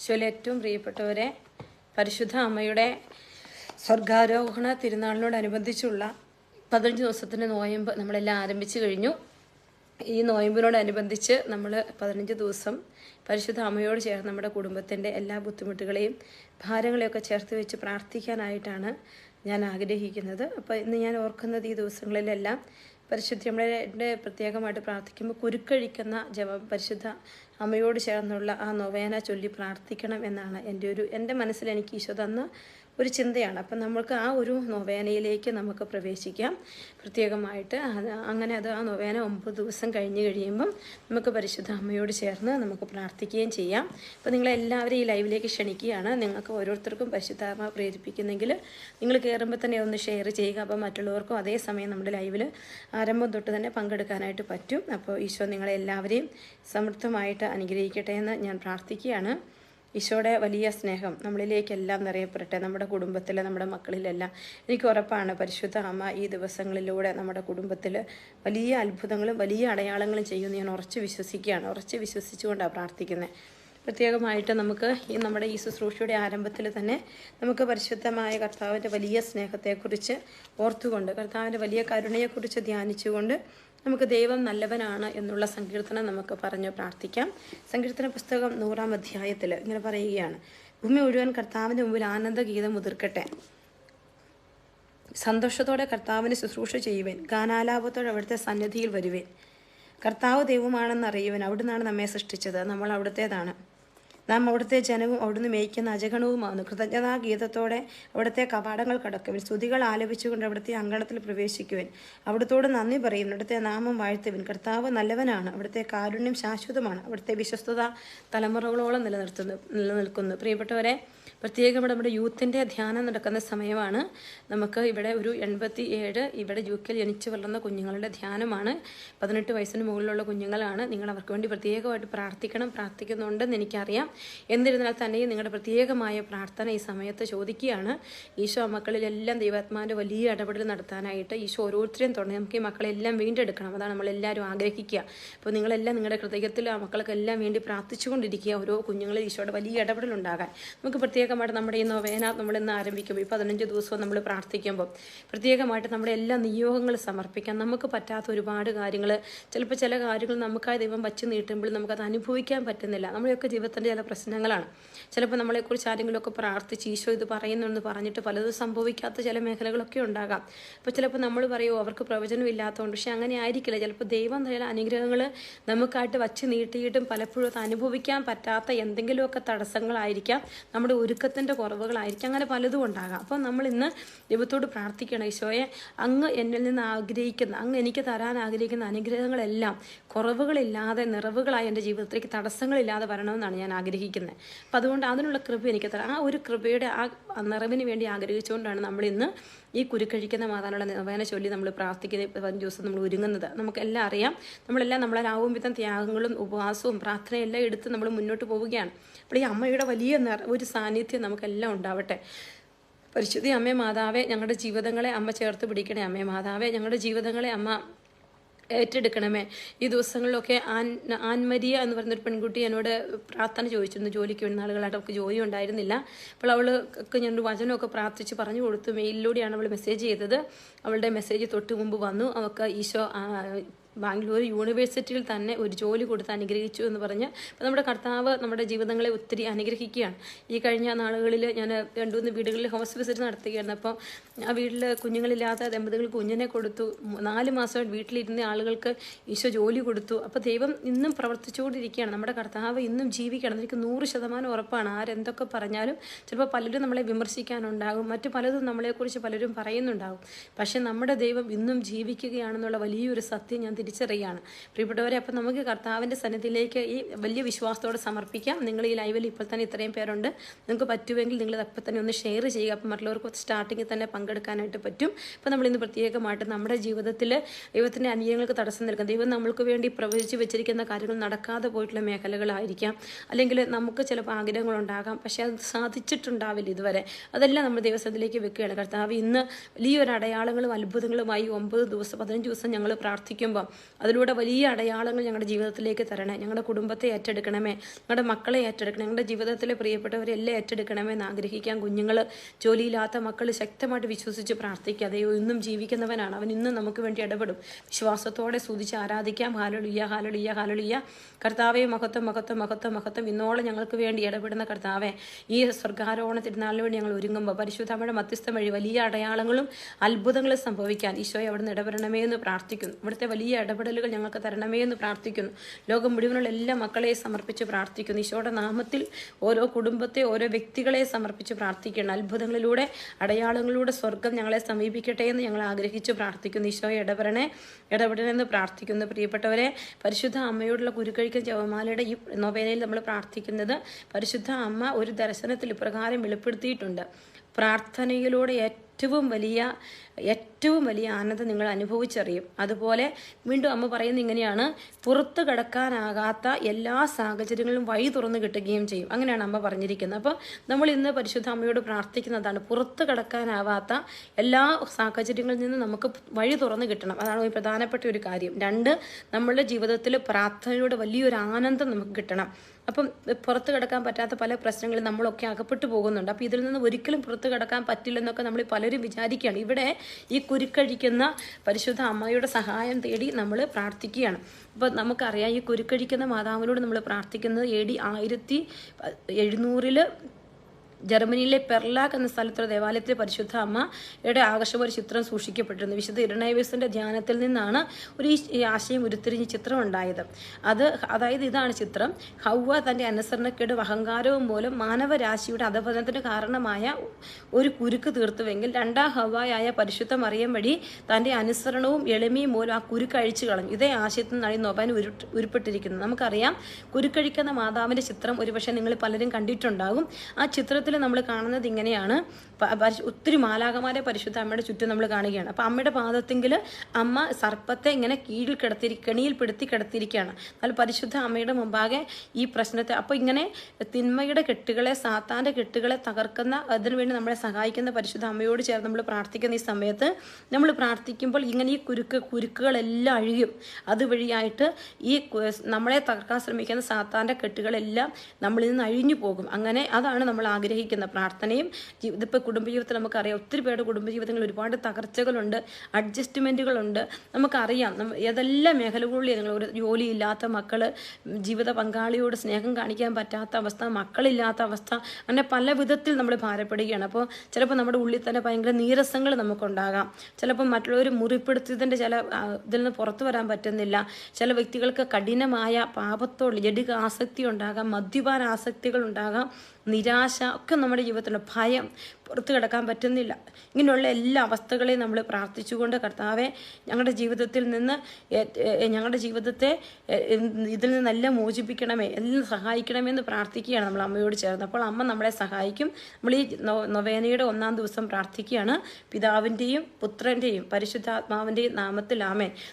ഈശോയിലെ ഏറ്റവും പ്രിയപ്പെട്ടവരെ പരിശുദ്ധ അമ്മയുടെ സ്വർഗാരോഹണ തിരുനാളിനോടനുബന്ധിച്ചുള്ള പതിനഞ്ച് ദിവസത്തിന്റെ നോയമ്പ് നമ്മളെല്ലാം ആരംഭിച്ചു കഴിഞ്ഞു. ഈ നോയമ്പിനോടനുബന്ധിച്ച് നമ്മൾ പതിനഞ്ച് ദിവസം പരിശുദ്ധ അമ്മയോട് ചേർന്ന് നമ്മുടെ കുടുംബത്തിന്റെ എല്ലാ ബുദ്ധിമുട്ടുകളെയും ഭാരങ്ങളെയൊക്കെ ചേർത്ത് വെച്ച് പ്രാർത്ഥിക്കാനായിട്ടാണ് ഞാൻ ആഗ്രഹിക്കുന്നത്. അപ്പോൾ ഇന്ന് ഞാൻ ഓർക്കുന്നത് ഈ ദിവസങ്ങളിലെല്ലാം പരിശുദ്ധ നമ്മളെ പ്രത്യേകമായിട്ട് പ്രാർത്ഥിക്കുമ്പോൾ കുരുക്കഴിക്കുന്ന ജപം പരിശുദ്ധ അമ്മയോട് ചേർന്നുള്ള ആ നൊവേന ചൊല്ലി പ്രാർത്ഥിക്കണം എന്നാണ് എന്റെ ഒരു എന്റെ മനസ്സിൽ എനിക്ക് ഈശോ തന്ന ഒരു ചിന്തയാണ്. അപ്പം നമുക്ക് ആ ഒരു നൊവേനയിലേക്ക് നമുക്ക് പ്രവേശിക്കാം. പ്രത്യേകമായിട്ട് അങ്ങനെ അത് ആ നൊവേന ഒമ്പത് ദിവസം കഴിഞ്ഞ് കഴിയുമ്പം നമുക്ക് പരിശുദ്ധ അമ്മയോട് ചേർന്ന് നമുക്ക് പ്രാർത്ഥിക്കുകയും ചെയ്യാം. അപ്പോൾ നിങ്ങളെല്ലാവരും ഈ ലൈവിലേക്ക് ക്ഷണിക്കുകയാണ്. നിങ്ങൾക്ക് ഓരോരുത്തർക്കും പരിശുദ്ധാത്മ പ്രേരിപ്പിക്കുന്നെങ്കിൽ നിങ്ങൾ കയറുമ്പോൾ തന്നെ ഒന്ന് ഷെയർ ചെയ്യുക. അപ്പോൾ മറ്റുള്ളവർക്കും അതേ സമയം നമ്മുടെ ലൈവിൽ ആരംഭം തൊട്ട് തന്നെ പങ്കെടുക്കാനായിട്ട് പറ്റും. അപ്പോൾ ഈശോ നിങ്ങളെല്ലാവരെയും സമൃദ്ധമായിട്ട് അനുഗ്രഹിക്കട്ടെ എന്ന് ഞാൻ പ്രാർത്ഥിക്കുകയാണ്. ഈശോയുടെ വലിയ സ്നേഹം നമ്മളിലേക്കെല്ലാം നിറയപ്പെടട്ടെ. നമ്മുടെ കുടുംബത്തിൽ നമ്മുടെ മക്കളിലെല്ലാം. എനിക്ക് ഉറപ്പാണ് പരിശുദ്ധ അമ്മ ഈ ദിവസങ്ങളിലൂടെ നമ്മുടെ കുടുംബത്തിൽ വലിയ അത്ഭുതങ്ങളും വലിയ അടയാളങ്ങളും ചെയ്യുമെന്ന് ഞാൻ ഉറച്ച് വിശ്വസിക്കുകയാണ്. ഉറച്ച് വിശ്വസിച്ചുകൊണ്ടാണ് പ്രാർത്ഥിക്കുന്നത്. പ്രത്യേകമായിട്ട് നമുക്ക് ഈ നമ്മുടെ ഈ ശുശ്രൂഷയുടെ ആരംഭത്തിൽ തന്നെ നമുക്ക് പരിശുദ്ധമായ കർത്താവിന്റെ വലിയ സ്നേഹത്തെക്കുറിച്ച് ഓർത്തുകൊണ്ട് കർത്താവിന്റെ വലിയ കരുണയെക്കുറിച്ച് ധ്യാനിച്ചുകൊണ്ട് നമുക്ക് ദൈവം നല്ലവനാണ് എന്നുള്ള സങ്കീർത്തനം നമുക്ക് പറഞ്ഞ് പ്രാർത്ഥിക്കാം. സങ്കീർത്തന പുസ്തകം നൂറാം അധ്യായത്തിൽ ഇങ്ങനെ പറയുകയാണ്. ഭൂമി മുഴുവൻ കർത്താവിന്റെ മുമ്പിൽ ആനന്ദഗീതം മുതിർക്കട്ടെ. സന്തോഷത്തോടെ കർത്താവിന് ശുശ്രൂഷ ചെയ്യുവേൻ. ഗാനാലാപത്തോടെ അവിടുത്തെ സന്നിധിയിൽ വരുവേൻ. കർത്താവ് ദൈവമാണെന്ന് അറിയുവൻ. അവിടുന്നാണ് നമ്മെ സൃഷ്ടിച്ചത്. നമ്മൾ അവിടുത്തേതാണ്. നാം അവിടുത്തെ ജനവും അവിടുന്ന് മേയ്ക്കുന്ന അജഗണവുമാകുന്നു കൃതജ്ഞതാ ഗീതത്തോടെ അവിടുത്തെ കവാടങ്ങൾ കടക്കുവിൻ. സ്തുതികൾ ആലപിച്ചുകൊണ്ട് അവിടുത്തെ അങ്കണത്തിൽ പ്രവേശിക്കുവിൻ. അവിടുത്തോട് നന്ദി പറയും അവിടുത്തെ നാമം വാഴ്ത്തുവിൻ. കർത്താവ് നല്ലവനാണ്. അവിടുത്തെ കാരുണ്യം ശാശ്വതമാണ്. അവിടുത്തെ വിശ്വസ്തത തലമുറകളോളം നിലനിർത്തുന്നു നിലനിൽക്കുന്നു. പ്രിയപ്പെട്ടവരെ പ്രത്യേകം നമ്മുടെ യൂത്തിന്റെ ധ്യാനം നടക്കുന്ന സമയമാണ്. നമുക്ക് ഇവിടെ ഒരു എൺപത്തി ഏഴ് ഇവിടെ യു കെയിൽ ജനിച്ചു വളർന്ന കുഞ്ഞുങ്ങളുടെ ധ്യാനമാണ്. പതിനെട്ട് വയസ്സിന് മുകളിലുള്ള കുഞ്ഞുങ്ങളാണ്. നിങ്ങൾ അവർക്ക് വേണ്ടി പ്രത്യേകമായിട്ട് പ്രാർത്ഥിക്കണം പ്രാർത്ഥിക്കുന്നുണ്ടെന്ന് എനിക്കറിയാം. എന്നിരുന്നാൽ തന്നെയും നിങ്ങളുടെ പ്രത്യേകമായ പ്രാർത്ഥന ഈ സമയത്ത് ചോദിക്കുകയാണ്. ഈശോ മക്കളിലെല്ലാം ദൈവാത്മാവിന്റെ വലിയ ഇടപെടൽ നടത്താനായിട്ട് ഈശോ ഓരോരുത്തരെയും തുടങ്ങി. നമുക്ക് ഈ മക്കളെല്ലാം വീണ്ടെടുക്കണം. അതാണ് നമ്മളെല്ലാവരും ആഗ്രഹിക്കുക. അപ്പോൾ നിങ്ങളെല്ലാം നിങ്ങളുടെ ഹൃദയത്തിൽ ആ മക്കൾക്കെല്ലാം വേണ്ടി പ്രാർത്ഥിച്ചുകൊണ്ടിരിക്കുക. ഓരോ കുഞ്ഞുങ്ങളിൽ ഈശോയുടെ വലിയ ഇടപെടൽ ഉണ്ടാകാൻ. നമുക്ക് പ്രത്യേകമായിട്ട് നമ്മുടെ ഈ നൊവേന നമ്മളിന്ന് ആരംഭിക്കുമ്പോൾ ഈ പതിനഞ്ച് ദിവസവും നമ്മൾ പ്രാർത്ഥിക്കുമ്പോൾ പ്രത്യേകമായിട്ട് നമ്മുടെ എല്ലാ നിയോഗങ്ങൾ സമർപ്പിക്കാം. നമുക്ക് പറ്റാത്ത ഒരുപാട് കാര്യങ്ങൾ. ചിലപ്പോൾ ചില കാര്യങ്ങൾ നമുക്കായി ദൈവം വച്ച് നീട്ടുമ്പോൾ നമുക്കത് അനുഭവിക്കാൻ പറ്റുന്നില്ല. നമ്മുടെയൊക്കെ ജീവിതത്തിന്റെ ചില പ്രശ്നങ്ങളാണ്. ചിലപ്പോൾ നമ്മളെക്കുറിച്ച് ആരെങ്കിലുമൊക്കെ പ്രാർത്ഥിച്ച് ഈശോ ഇത് പറയുന്നുണ്ടെന്ന് പറഞ്ഞിട്ട് പലതും സംഭവിക്കാത്ത ചില മേഖലകളൊക്കെ ഉണ്ടാകാം. അപ്പോൾ ചിലപ്പോൾ നമ്മൾ പറയുമോ അവർക്ക് പ്രവചനം ഇല്ലാത്തതുകൊണ്ട് പക്ഷെ അങ്ങനെ ആയിരിക്കില്ല. ചിലപ്പോൾ ദൈവം ചില അനുഗ്രഹങ്ങൾ നമുക്കായിട്ട് വച്ച് നീട്ടിയിട്ടും പലപ്പോഴും അത് അനുഭവിക്കാൻ പറ്റാത്ത എന്തെങ്കിലുമൊക്കെ തടസ്സങ്ങളായിരിക്കാം. നമ്മുടെ ഒരുക്കത്തിന്റെ കുറവുകളായിരിക്കാം. അങ്ങനെ പലതും ഉണ്ടാകാം. അപ്പോൾ നമ്മൾ ഇന്ന് ദൈവത്തോട് പ്രാർത്ഥിക്കണം. ഈശോയെ അങ്ങ് എന്നിൽ നിന്ന് ആഗ്രഹിക്കുന്ന അങ്ങ് എനിക്ക് തരാൻ ആഗ്രഹിക്കുന്ന അനുഗ്രഹങ്ങളെല്ലാം കുറവുകളില്ലാതെ നിറവുകളായി എന്റെ ജീവിതത്തിലേക്ക് തടസ്സങ്ങളില്ലാതെ വരണമെന്നാണ് ഞാൻ ആഗ്രഹിക്കുന്നത്. അപ്പം അതുകൊണ്ട് അതിനുള്ള കൃപ എനിക്ക് തരാം. ആ ഒരു കൃപയുടെ ആ നിറവിന് വേണ്ടി ആഗ്രഹിച്ചുകൊണ്ടാണ് നമ്മളിന്ന് ഈ കുരുക്കഴിക്കുന്ന മാതാനുള്ള നിർവേന ചൊല്ലി നമ്മൾ പ്രാർത്ഥിക്കുന്ന പതിനഞ്ച് ദിവസം നമ്മൾ ഒരുങ്ങുന്നത്. നമുക്കെല്ലാം അറിയാം. നമ്മളെല്ലാം നമ്മളാവും വിധം ത്യാഗങ്ങളും ഉപവാസവും പ്രാർത്ഥനയും എല്ലാം എടുത്ത് നമ്മൾ മുന്നോട്ട് പോവുകയാണ്. അപ്പോൾ ഈ അമ്മയുടെ വലിയ ഒരു സാന്നിധ്യം നമുക്കെല്ലാം ഉണ്ടാവട്ടെ. പരിശുദ്ധി അമ്മേ മാതാവേ ഞങ്ങളുടെ ജീവിതങ്ങളെ അമ്മ ചേർത്ത് പിടിക്കണേ അമ്മേ മാതാവേ. ഞങ്ങളുടെ ജീവിതങ്ങളെ അമ്മ ഏറ്റെടുക്കണമേ. ഈ ദിവസങ്ങളിലൊക്കെ ആൻ ആൻമരിയ എന്ന് പറഞ്ഞൊരു പെൺകുട്ടി എന്നോട് പ്രാർത്ഥന ചോദിച്ചിരുന്നു. ജോലിക്ക് വേണ്ട ആളുകളായിട്ട് അവൾക്ക് ജോലി ഉണ്ടായിരുന്നില്ല. അപ്പോൾ അവൾക്ക് ഞാൻ വചനമൊക്കെ പ്രാർത്ഥിച്ച് പറഞ്ഞു കൊടുത്തു മെയിലിലൂടെയാണ് അവൾ മെസ്സേജ് ചെയ്തത്. അവളുടെ മെസ്സേജ് തൊട്ട് മുമ്പ് വന്നു. അവൾക്ക് ഈശോ ബാംഗ്ലൂർ യൂണിവേഴ്സിറ്റിയിൽ തന്നെ ഒരു ജോലി കൊടുത്ത് അനുഗ്രഹിച്ചു എന്ന് പറഞ്ഞ് ഇപ്പം നമ്മുടെ കർത്താവ് നമ്മുടെ ജീവിതങ്ങളെ ഒത്തിരി അനുഗ്രഹിക്കുകയാണ്. ഈ കഴിഞ്ഞ നാളുകളിൽ ഞാൻ രണ്ടു മൂന്ന് വീടുകളിൽ ഹൗസ് വിസിറ്റ് നടത്തുകയായിരുന്നു. അപ്പോൾ ആ വീട്ടിൽ കുഞ്ഞുങ്ങളില്ലാത്ത ദമ്പതികൾ കുഞ്ഞിനെ കൊടുത്തു. നാല് മാസം വീട്ടിലിരുന്ന ആളുകൾക്ക് ഈശോ ജോലി കൊടുത്തു. അപ്പോൾ ദൈവം ഇന്നും പ്രവർത്തിച്ചുകൊണ്ടിരിക്കുകയാണ്. നമ്മുടെ കർത്താവ് ഇന്നും ജീവിക്കണം. എനിക്ക് നൂറ് ശതമാനം ഉറപ്പാണ്. ആരെന്തൊക്കെ പറഞ്ഞാലും ചിലപ്പോൾ പലരും നമ്മളെ വിമർശിക്കാനുണ്ടാകും. മറ്റു പലതും നമ്മളെക്കുറിച്ച് പലരും പറയുന്നുണ്ടാകും. പക്ഷേ നമ്മുടെ ദൈവം ഇന്നും ജീവിക്കുകയാണെന്നുള്ള വലിയൊരു സത്യം ഞാൻ തിരിച്ചറിയുകയാണ് പ്രിയപ്പെട്ടവരെ അപ്പം നമുക്ക് കർത്താവിന്റെ സന്നിധിയിലേക്ക് ഈ വലിയ വിശ്വാസത്തോടെ സമർപ്പിക്കാം. നിങ്ങൾ ഈ ലൈവിൽ ഇപ്പോൾ തന്നെ ഇത്രയും പേരുണ്ട്. നിങ്ങൾക്ക് പറ്റുമെങ്കിൽ നിങ്ങൾ അപ്പം തന്നെ ഒന്ന് ഷെയർ ചെയ്യുക. അപ്പം മറ്റുള്ളവർക്ക് സ്റ്റാർട്ടിങ്ങിൽ തന്നെ പങ്കെടുക്കാനായിട്ട് പറ്റും. അപ്പം നമ്മൾ ഇന്ന് പ്രത്യേകമായിട്ട് നമ്മുടെ ജീവിതത്തിൽ ദൈവത്തിന്റെ അനുയങ്ങൾക്ക് തടസ്സം നിൽക്കുന്ന ദൈവം നമ്മൾക്ക് വേണ്ടി പ്രവചിച്ച് വെച്ചിരിക്കുന്ന കാര്യങ്ങൾ നടക്കാതെ പോയിട്ടുള്ള മേഖലകളായിരിക്കാം. അല്ലെങ്കിൽ നമുക്ക് ചിലപ്പോൾ ആഗ്രഹങ്ങളുണ്ടാകാം പക്ഷേ അത് സാധിച്ചിട്ടുണ്ടാവില്ല ഇതുവരെ. അതെല്ലാം നമ്മൾ ദൈവസ്ഥത്തിലേക്ക് വെക്കുകയാണ്. കർത്താവ് ഇന്ന് വലിയൊരു അടയാളങ്ങളും അത്ഭുതങ്ങളുമായി ഒമ്പത് ദിവസം പതിനഞ്ച് ദിവസം ഞങ്ങൾ പ്രാർത്ഥിക്കുമ്പോൾ അതിലൂടെ വലിയ അടയാളങ്ങൾ ഞങ്ങളുടെ ജീവിതത്തിലേക്ക് തരണേ. ഞങ്ങളുടെ കുടുംബത്തെ ഏറ്റെടുക്കണമേ. ഞങ്ങളുടെ മക്കളെ ഏറ്റെടുക്കണം. ഞങ്ങളുടെ ജീവിതത്തിലെ പ്രിയപ്പെട്ടവരെല്ലാം ഏറ്റെടുക്കണമേ എന്ന് ആഗ്രഹിക്കാൻ കുഞ്ഞുങ്ങൾ ജോലിയില്ലാത്ത മക്കൾ ശക്തമായിട്ട് വിശ്വസിച്ച് പ്രാർത്ഥിക്കുക. അതെയോ ഇന്നും ജീവിക്കുന്നവനാണ്. അവൻ ഇന്നും നമുക്ക് വേണ്ടി ഇടപെടും. വിശ്വാസത്തോടെ സ്തുതിച്ച് ആരാധിക്കാം. ഹാലളിയ ഹാലളിയ ഹാലളിയ കർത്താവെ മഹത്വം മഹത്വം മഹത്വം മഹത്വം. ഇന്നോളം ഞങ്ങൾക്ക് വേണ്ടി ഇടപെടുന്ന കർത്താവെ ഈ സ്വർഗാരോഹണ തിരുനാളിന് വേണ്ടി ഞങ്ങൾ ഒരുങ്ങുമ്പോൾ പരിശുദ്ധമ്മയുടെ മധ്യസ്ഥം വഴി വലിയ അടയാളങ്ങളും അത്ഭുതങ്ങളും സംഭവിക്കാൻ ഈശോയെ അവിടെ നിന്ന് ഇടപെടണമേ എന്ന് പ്രാർത്ഥിക്കുന്നു. ഇവിടുത്തെ വലിയ ഇടപെടലുകൾ ഞങ്ങൾക്ക് തരണമേ എന്ന് പ്രാർത്ഥിക്കുന്നു. ലോകം മുഴുവനുള്ള എല്ലാ മക്കളെയും സമർപ്പിച്ച് പ്രാർത്ഥിക്കുന്നു. ഈശോയുടെ നാമത്തിൽ ഓരോ കുടുംബത്തെ ഓരോ വ്യക്തികളെ സമർപ്പിച്ച് പ്രാർത്ഥിക്കണം അത്ഭുതങ്ങളിലൂടെ അടയാളങ്ങളിലൂടെ സ്വർഗം ഞങ്ങളെ സമീപിക്കട്ടെ എന്ന് ഞങ്ങൾ ആഗ്രഹിച്ച് പ്രാർത്ഥിക്കുന്നു. ഈശോയെ ഇടപെടണേ ഇടപെടണമെന്ന് പ്രാർത്ഥിക്കുന്നു. പ്രിയപ്പെട്ടവരെ പരിശുദ്ധ അമ്മയോടുള്ള കുരുക്കഴിക്കൽ ജവമാലയുടെ ഈ നൊവേനയിൽ നമ്മൾ പ്രാർത്ഥിക്കുന്നത് പരിശുദ്ധ അമ്മ ഒരു ദർശനത്തിൽ ഇപ്രകാരം വെളിപ്പെടുത്തിയിട്ടുണ്ട്. പ്രാർത്ഥനയിലൂടെ ഏറ്റവും വലിയ ഏറ്റവും വലിയ ആനന്ദം നിങ്ങൾ അനുഭവിച്ചറിയും. അതുപോലെ വീണ്ടും അമ്മ പറയുന്നത് ഇങ്ങനെയാണ് പുറത്തു കടക്കാനാകാത്ത എല്ലാ സാഹചര്യങ്ങളും വഴി തുറന്നു കിട്ടുകയും ചെയ്യും. അങ്ങനെയാണ് അമ്മ പറഞ്ഞിരിക്കുന്നത്. അപ്പോൾ നമ്മൾ ഇന്ന് പരിശുദ്ധ അമ്മയോട് പ്രാർത്ഥിക്കുന്നതാണ് പുറത്തു കടക്കാനാവാത്ത എല്ലാ സാഹചര്യങ്ങളിൽ നിന്ന് നമുക്ക് വഴി തുറന്നു കിട്ടണം. അതാണ് ഒരു പ്രധാനപ്പെട്ട ഒരു കാര്യം. രണ്ട് നമ്മളുടെ ജീവിതത്തിൽ പ്രാർത്ഥനയോട് വലിയൊരു ആനന്ദം നമുക്ക് കിട്ടണം. അപ്പം പുറത്ത് കിടക്കാൻ പറ്റാത്ത പല പ്രശ്നങ്ങളിൽ നമ്മളൊക്കെ അകപ്പെട്ടു പോകുന്നുണ്ട്. അപ്പോൾ ഇതിൽ നിന്ന് ഒരിക്കലും പുറത്ത് കിടക്കാൻ പറ്റില്ലെന്നൊക്കെ നമ്മൾ പലരും വിചാരിക്കുകയാണ്. ഇവിടെ ഈ കുരുക്കഴിക്കുന്ന പരിശുദ്ധ അമ്മയുടെ സഹായം തേടി നമ്മൾ പ്രാർത്ഥിക്കുകയാണ്. അപ്പോൾ നമുക്കറിയാം ഈ കുരുക്കഴിക്കുന്ന മാതാവിനോട് നമ്മൾ പ്രാർത്ഥിക്കുന്നത് എ ഡി ആയിരത്തി എഴുന്നൂറിൽ ജർമ്മനിയിലെ പെർലാക്ക് എന്ന സ്ഥലത്തുള്ള ദേവാലയത്തിലെ പരിശുദ്ധ അമ്മയുടെ ആകർഷക ഒരു ചിത്രം സൂക്ഷിക്കപ്പെട്ടിരുന്നു. വിശുദ്ധ ഇരണൈവേസിന്റെ ധ്യാനത്തിൽ നിന്നാണ് ഒരു ഈ ആശയം ഉരുത്തിരിഞ്ഞ ചിത്രം ഉണ്ടായത് അത് അതായത് ഇതാണ് ചിത്രം. ഹൗവ തന്റെ അനുസരണക്കേടും അഹങ്കാരവും മൂലം മാനവരാശിയുടെ അധപതനത്തിന് കാരണമായ ഒരു കുരുക്ക് തീർത്തുവെങ്കിൽ രണ്ടാം ഹവായായ പരിശുദ്ധ മറിയം വഴി തന്റെ അനുസരണവും എളിമയും മൂലം ആ കുരുക്ക് അഴിച്ചു കളഞ്ഞു. ഇതേ ആശയത്തിൽ നിന്നാണ് നൊബാൻ ഉരു ഉരുപ്പെട്ടിരിക്കുന്നത്. നമുക്കറിയാം കുരുക്കഴിക്കുന്ന മാതാവിന്റെ ചിത്രം ഒരുപക്ഷെ നിങ്ങൾ പലരും കണ്ടിട്ടുണ്ടാകും. ആ ചിത്രത്തിൽ നമ്മൾ കാണുന്നത് ഇങ്ങനെയാണ്. ഒത്തിരി മാലാകമാരെ പരിശുദ്ധ അമ്മയുടെ ചുറ്റും നമ്മൾ കാണുകയാണ്. അപ്പോൾ അമ്മയുടെ പാദത്തെങ്കിൽ അമ്മ സർപ്പത്തെ ഇങ്ങനെ കീഴിൽ കിടത്തിരി കെണിയിൽ പെടുത്തി കിടത്തിയിരിക്കുകയാണ്. എന്നാൽ പരിശുദ്ധ അമ്മയുടെ മുമ്പാകെ ഈ പ്രശ്നത്തെ അപ്പോൾ ഇങ്ങനെ തിന്മയുടെ കെട്ടുകളെ സാത്താന്റെ കെട്ടുകളെ തകർക്കുന്ന അതിനുവേണ്ടി നമ്മളെ സഹായിക്കുന്ന പരിശുദ്ധ അമ്മയോട് ചേർന്ന് നമ്മൾ പ്രാർത്ഥിക്കുന്ന ഈ സമയത്ത് നമ്മൾ പ്രാർത്ഥിക്കുമ്പോൾ ഇങ്ങനെ ഈ കുരുക്ക് കുരുക്കുകളെല്ലാം അഴിയും. അതുവഴിയായിട്ട് ഈ നമ്മളെ തകർക്കാൻ ശ്രമിക്കുന്ന സാത്താന്റെ കെട്ടുകളെല്ലാം നമ്മളിൽ നിന്ന് അഴിഞ്ഞു പോകും. അങ്ങനെ അതാണ് നമ്മൾ ആഗ്രഹിക്കുന്ന പ്രാർത്ഥനയും ഇതിപ്പോൾ കുടുംബജീവിതത്തിൽ നമുക്കറിയാം ഒത്തിരി പേരുടെ കുടുംബജീവിതങ്ങളിൽ ഒരുപാട് തകർച്ചകളുണ്ട് അഡ്ജസ്റ്റ്മെന്റുകളുണ്ട് നമുക്കറിയാം ഏതെല്ലാം മേഖലകളിലും നിങ്ങൾ ഒരു ജോലിയില്ലാത്ത മക്കൾ ജീവിത പങ്കാളിയോട് സ്നേഹം കാണിക്കാൻ പറ്റാത്ത അവസ്ഥ മക്കളില്ലാത്ത അവസ്ഥ അങ്ങനെ പല വിധത്തിൽ നമ്മൾ ഭാരപ്പെടുകയാണ്. അപ്പോൾ ചിലപ്പോൾ നമ്മുടെ ഉള്ളിൽ തന്നെ ഭയങ്കര നീരസങ്ങൾ നമുക്കുണ്ടാകാം. ചിലപ്പോൾ മറ്റുള്ളവർ മുറിപ്പെടുത്തിയതിന്റെ ചില ഇതിൽ നിന്ന് പുറത്തു വരാൻ പറ്റുന്നില്ല. ചില വ്യക്തികൾക്ക് കഠിനമായ പാപത്തോട് ജഡിക ആസക്തി ഉണ്ടാകാം മദ്യപാന ആസക്തികൾ ഉണ്ടാകാം. നിരാശ ഒക്കെ നമ്മുടെ ജീവിതത്തിലുണ്ട് ഭയം പുറത്തു കിടക്കാൻ പറ്റുന്നില്ല. ഇങ്ങനെയുള്ള എല്ലാ അവസ്ഥകളെയും നമ്മൾ പ്രാർത്ഥിച്ചുകൊണ്ട് കർത്താവെ ഞങ്ങളുടെ ജീവിതത്തിൽ നിന്ന് ഞങ്ങളുടെ ജീവിതത്തെ ഇതിൽ നിന്നെല്ലാം മോചിപ്പിക്കണമേ എല്ലാം സഹായിക്കണമേ എന്ന് പ്രാർത്ഥിക്കുകയാണ് നമ്മൾ അമ്മയോട് ചേർന്ന്. അപ്പോൾ അമ്മ നമ്മളെ സഹായിക്കും. നമ്മൾ ഈ നൊവേനയുടെ ഒന്നാം ദിവസം പ്രാർത്ഥിക്കുകയാണ്. പിതാവിന്റെയും പുത്രന്റെയും പരിശുദ്ധാത്മാവിന്റെയും നാമത്തിൽ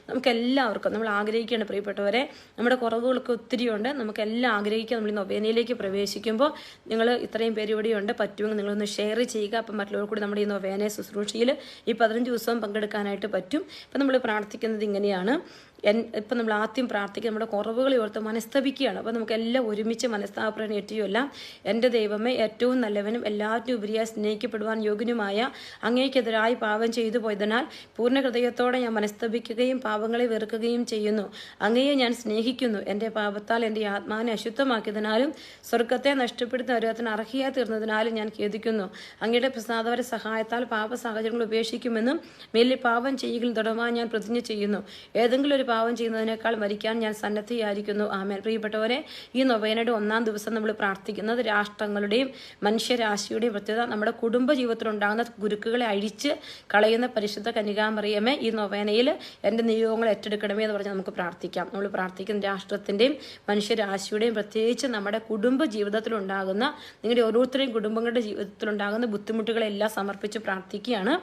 നമുക്ക് എല്ലാവർക്കും നമ്മൾ ആഗ്രഹിക്കുകയാണ് പ്രിയപ്പെട്ടവരെ നമ്മുടെ കുറവുകളൊക്കെ ഒത്തിരിയുണ്ട്. നമുക്ക് എല്ലാം ആഗ്രഹിക്കുക നമ്മൾ ഈ നൊവേനയിലേക്ക് പ്രവേശിക്കുമ്പോൾ നിങ്ങൾ ഇത്രയും പേര് ഇവിടെയുണ്ട്. പറ്റുമെങ്കിൽ നിങ്ങളൊന്ന് ഷെയർ ചെയ്യുക. അപ്പം മറ്റുള്ളവർ കൂടി നമ്മുടെ ഈ നൊവേന ശുശ്രൂഷയിൽ ഈ പതിനഞ്ച് ദിവസവും പങ്കെടുക്കാനായിട്ട് പറ്റും. ഇപ്പം നമ്മൾ പ്രാർത്ഥിക്കുന്നത് ഇങ്ങനെയാണ്. എൻ ഇപ്പം നമ്മൾ ആദ്യം പ്രാർത്ഥിക്കുക നമ്മുടെ കുറവുകളെ ഓർത്ത് മനസ്തപിക്കുകയാണ്. അപ്പോൾ നമുക്ക് എല്ലാം ഒരുമിച്ച് മനസ്താപനം എത്തിയുമെല്ലാം എന്റെ ദൈവമേ ഏറ്റവും നല്ലവനും എല്ലാവരും ഉപരിയായി സ്നേഹിക്കപ്പെടുവാൻ യോഗ്യനുമായ അങ്ങേക്കെതിരായി പാപം ചെയ്തു പോയതിനാൽ പൂർണ ഹൃദയത്തോടെ ഞാൻ മനസ്തപിക്കുകയും പാപങ്ങളെ വെറുക്കുകയും ചെയ്യുന്നു. അങ്ങയെ ഞാൻ സ്നേഹിക്കുന്നു. എന്റെ പാപത്താൽ എന്റെ ആത്മാവിനെ അശുദ്ധമാക്കിയതിനാലും സ്വർഗത്തെ നഷ്ടപ്പെടുത്തുന്ന ഓരോത്തിന് അർഹിയായി തീർന്നതിനാലും ഞാൻ ഖേദിക്കുന്നു. അങ്ങയുടെ പ്രസാദവര സഹായത്താൽ പാപ സാഹചര്യങ്ങൾ ഉപേക്ഷിക്കുമെന്നും മേലിൽ പാപം ചെയ്യുകയും തുടങ്ങാൻ ഞാൻ പ്രതിജ്ഞ ചെയ്യുന്നു. ഏതെങ്കിലും ഒരു പാപം ചെയ്യുന്നതിനേക്കാൾ മരിക്കാൻ ഞാൻ സന്നദ്ധയായിരിക്കുന്നു. ആമേൻ. പ്രിയപ്പെട്ടവരെ ഈ നൊവേനയുടെ ഒന്നാം ദിവസം നമ്മൾ പ്രാർത്ഥിക്കുന്നത് രാഷ്ട്രങ്ങളുടെയും മനുഷ്യരാശിയുടെയും പ്രത്യേകത നമ്മുടെ കുടുംബ ജീവിതത്തിൽ ഉണ്ടാകുന്ന ഗുരുക്കുകളെ അഴിച്ച് കളയുന്ന പരിശുദ്ധ കനികാമറിയമേ ഈ നൊവേനയിൽ എന്റെ നിയോഗങ്ങൾ ഏറ്റെടുക്കണമേ എന്ന് പറഞ്ഞ് നമുക്ക് പ്രാർത്ഥിക്കാം. നമ്മൾ പ്രാർത്ഥിക്കുന്ന രാഷ്ട്രത്തിന്റെയും മനുഷ്യരാശിയുടെയും പ്രത്യേകിച്ച് നമ്മുടെ കുടുംബ ജീവിതത്തിൽ ഉണ്ടാകുന്ന നിങ്ങളുടെ ഓരോരുത്തരുടെയും കുടുംബങ്ങളുടെ ജീവിതത്തിലുണ്ടാകുന്ന ബുദ്ധിമുട്ടുകളെല്ലാം സമർപ്പിച്ച് പ്രാർത്ഥിക്കുകയാണ്.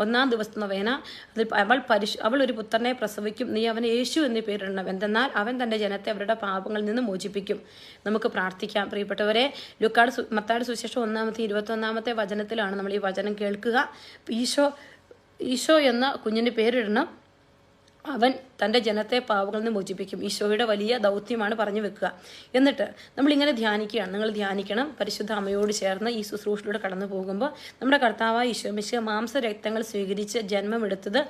ഒന്നാം ദിവസത്തെ അവൾ പരിശു അവൾ ഒരു പുത്രനെ പ്രസവിക്കും. നീ അവന് യേശു എന്ന് പേരിടണം. എന്തെന്നാൽ അവൻ തന്റെ ജനത്തെ അവരുടെ പാപങ്ങളിൽ നിന്ന് മോചിപ്പിക്കും. നമുക്ക് പ്രാർത്ഥിക്കാം. പ്രിയപ്പെട്ടവരെ ലുക്കാട് മത്താട് സുശേഷം ഒന്നാമത്തെ ഇരുപത്തൊന്നാമത്തെ വചനത്തിലാണ് നമ്മൾ ഈ വചനം കേൾക്കുക. ഈശോ ഈശോ എന്ന കുഞ്ഞിന് പേരിടണം. അവൻ തന്റെ ജനത്തെ പാവങ്ങളിൽ നിന്ന് മോചിപ്പിക്കും. ഈശോയുടെ വലിയ ദൗത്യമാണ് പറഞ്ഞു വെക്കുക. എന്നിട്ട് നമ്മളിങ്ങനെ ധ്യാനിക്കുകയാണ്. നിങ്ങൾ ധ്യാനിക്കണം. പരിശുദ്ധ അമ്മയോട് ചേർന്ന് ഈ ശുശ്രൂഷയിലൂടെ കടന്നു പോകുമ്പോൾ നമ്മുടെ കർത്താവായ ഈശോ മിശ്ര മാംസ രക്തങ്ങൾ സ്വീകരിച്ച് ജന്മമെടുത്തത്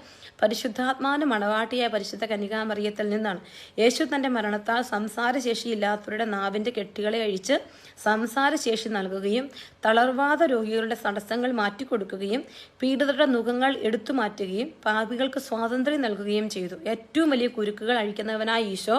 പരിശുദ്ധാത്മാവിന് മണവാട്ടിയായ പരിശുദ്ധ കന്യകാമറിയത്തിൽ നിന്നാണ്. യേശു തന്റെ മരണത്താൽ സംസാരശേഷിയില്ലാത്തവരുടെ നാവിന്റെ കെട്ടുകളെ അഴിച്ച് സംസാരശേഷി നൽകുകയും തളർവാദ രോഗികളുടെ തടസ്സങ്ങൾ മാറ്റിക്കൊടുക്കുകയും പീഡിതരുടെ മുഖങ്ങൾ എടുത്തു മാറ്റുകയും പാപികൾക്ക് സ്വാതന്ത്ര്യം നൽകുകയും ചെയ്തു. ഏറ്റവും വലിയ കുരുക്കുകൾ അഴിക്കുന്നവനായ ഈശോ.